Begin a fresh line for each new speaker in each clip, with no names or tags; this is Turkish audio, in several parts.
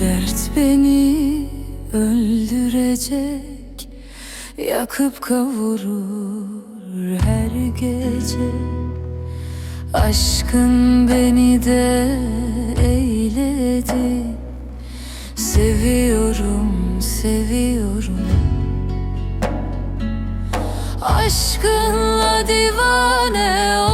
dert beni öldürecek Yakıp kavurur her gece. Aşkın beni de eyledi Seviyorum, seviyorum. Aşkınla divane oldum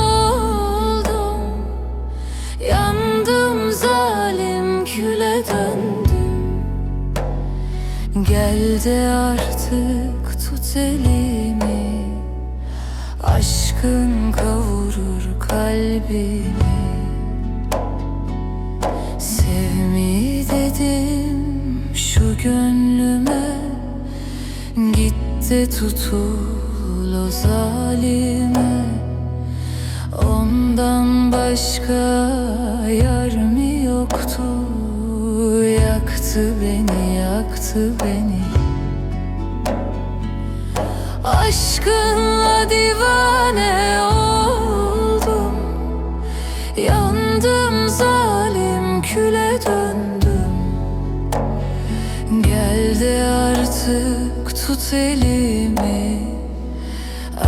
Gel de artık tut elimi. Aşkın kavurur kalbimi. Sevmeyi dedim şu gönlüme. Git de tutul o zalime. Ondan başka yar mı yoktu Yaktı beni, yaktı beni. Aşkınla divane oldum. Yandım zalim küle döndüm. Gel de artık tut elimi.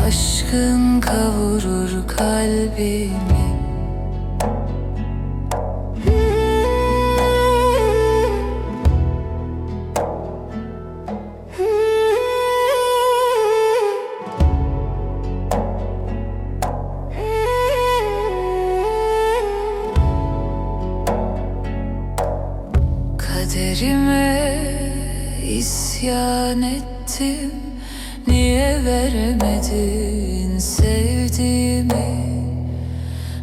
Aşkın kavurur kalbimi Kaderime isyan ettim. Niye veremedin sevdiğimi?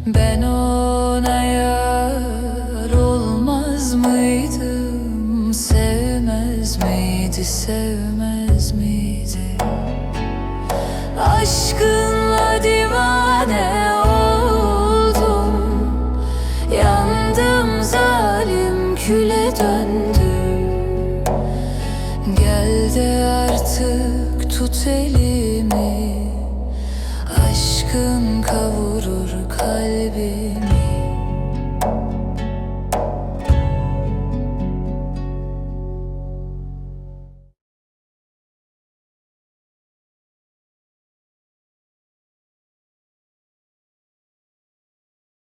Ben ona yar olmaz mıydım? Sevmez miydi sevmez miydi? Aşkınla küle döndüm Gel de artık tut elimi. Aşkın kavurur kalbimi